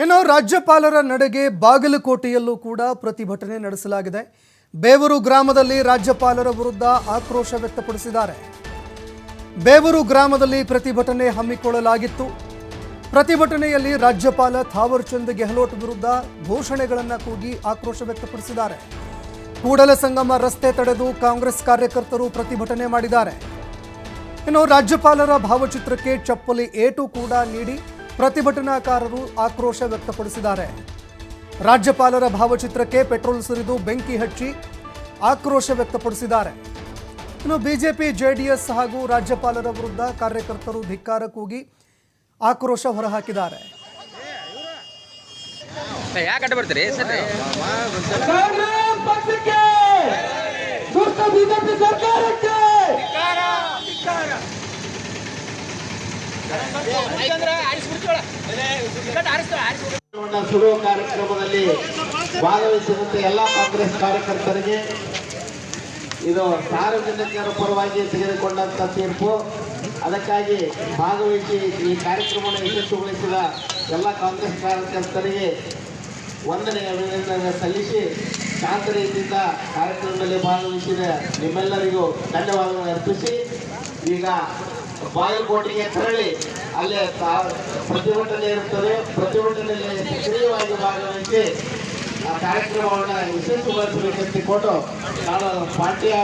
ಇನ್ನು ರಾಜ್ಯಪಾಲರ ನಡೆಗೆ ಬಾಗಲಕೋಟೆಯಲ್ಲೂ ಕೂಡ ಪ್ರತಿಭಟನೆ ನಡೆಸಲಾಗಿದೆ. ಬೇವರು ಗ್ರಾಮದಲ್ಲಿ ರಾಜ್ಯಪಾಲರ ವಿರುದ್ಧ ಆಕ್ರೋಶ ವ್ಯಕ್ತಪಡಿಸಿದ್ದಾರೆ. ಬೇವರು ಗ್ರಾಮದಲ್ಲಿ ಪ್ರತಿಭಟನೆ ಹಮ್ಮಿಕೊಳ್ಳಲಾಗಿತ್ತು. ಪ್ರತಿಭಟನೆಯಲ್ಲಿ ರಾಜ್ಯಪಾಲ ಥಾವರ್ಚಂದ್ ಗೆಹ್ಲೋಟ್ ವಿರುದ್ಧ ಘೋಷಣೆಗಳನ್ನು ಕೂಗಿ ಆಕ್ರೋಶ ವ್ಯಕ್ತಪಡಿಸಿದ್ದಾರೆ. ಕೂಡಲ ಸಂಗಮ ರಸ್ತೆ ತಡೆದು ಕಾಂಗ್ರೆಸ್ ಕಾರ್ಯಕರ್ತರು ಪ್ರತಿಭಟನೆ ಮಾಡಿದ್ದಾರೆ. ಇನ್ನು ರಾಜ್ಯಪಾಲರ ಭಾವಚಿತ್ರಕ್ಕೆ ಚಪ್ಪಲಿ ಏಟು ಕೂಡ ನೀಡಿ ಪ್ರತಿಭಟನಾಕಾರರು ಆಕ್ರೋಶ ವ್ಯಕ್ತಪಡಿಸಿದ್ದಾರೆ. ರಾಜ್ಯಪಾಲರ ಭಾವಚಿತ್ರಕ್ಕೆ ಪೆಟ್ರೋಲ್ ಸುರಿದು ಬೆಂಕಿ ಹಚ್ಚಿ ಆಕ್ರೋಶ ವ್ಯಕ್ತಪಡಿಸಿದ್ದಾರೆ. ಇನ್ನು ಬಿಜೆಪಿ ಜೆಡಿಎಸ್ ಹಾಗೂ ರಾಜ್ಯಪಾಲರ ವಿರುದ್ಧ ಕಾರ್ಯಕರ್ತರು ಧಿಕ್ಕಾರ ಕೂಗಿ ಆಕ್ರೋಶ ಹೊರಹಾಕಿದ್ದಾರೆ. ಯಾಕೆ ಬರ್ತೀರಿ? ಸುಡುವ ಕಾರ್ಯಕ್ರಮದಲ್ಲಿ ಭಾಗವಹಿಸಿದಂತೆ ಎಲ್ಲ ಕಾಂಗ್ರೆಸ್ ಕಾರ್ಯಕರ್ತರಿಗೆ ಇದು ಸಾರ್ವಜನಿಕರ ಪರವಾಗಿ ತೆಗೆದುಕೊಂಡಂತ ತೀರ್ಪು. ಅದಕ್ಕಾಗಿ ಭಾಗವಹಿಸಿ ಈ ಕಾರ್ಯಕ್ರಮವನ್ನು ಯಶಸ್ವಿಗೊಳಿಸಿದ ಎಲ್ಲ ಕಾಂಗ್ರೆಸ್ ಕಾರ್ಯಕರ್ತರಿಗೆ ವಂದನೆ ಅಭಿನಂದನೆ ಸಲ್ಲಿಸಿ ಶಾಂತ ರೀತಿಯಿಂದ ಕಾರ್ಯಕ್ರಮದಲ್ಲಿ ಭಾಗವಹಿಸಿದ ನಿಮ್ಮೆಲ್ಲರಿಗೂ ಧನ್ಯವಾದಗಳನ್ನು ಅರ್ಪಿಸಿ. ಈಗ ಬಾಗಲಕೋಟೆಗೆ ತೆರಳಿ. ಅಲ್ಲೇ ಪ್ರತಿಭಟನೆ ಇರುತ್ತದೆ. ಪ್ರತಿಭಟನೆಯಲ್ಲಿ ಸಕ್ರಿಯವಾಗಿ ಭಾಗವಹಿಸಿ ಆ ಕಾರ್ಯಕ್ರಮವನ್ನು ಯಶಸ್ವಿಗೊಳಿಸಬೇಕಂತ ಕೊಟ್ಟು ನಾನು ಪಾರ್ಟಿಯ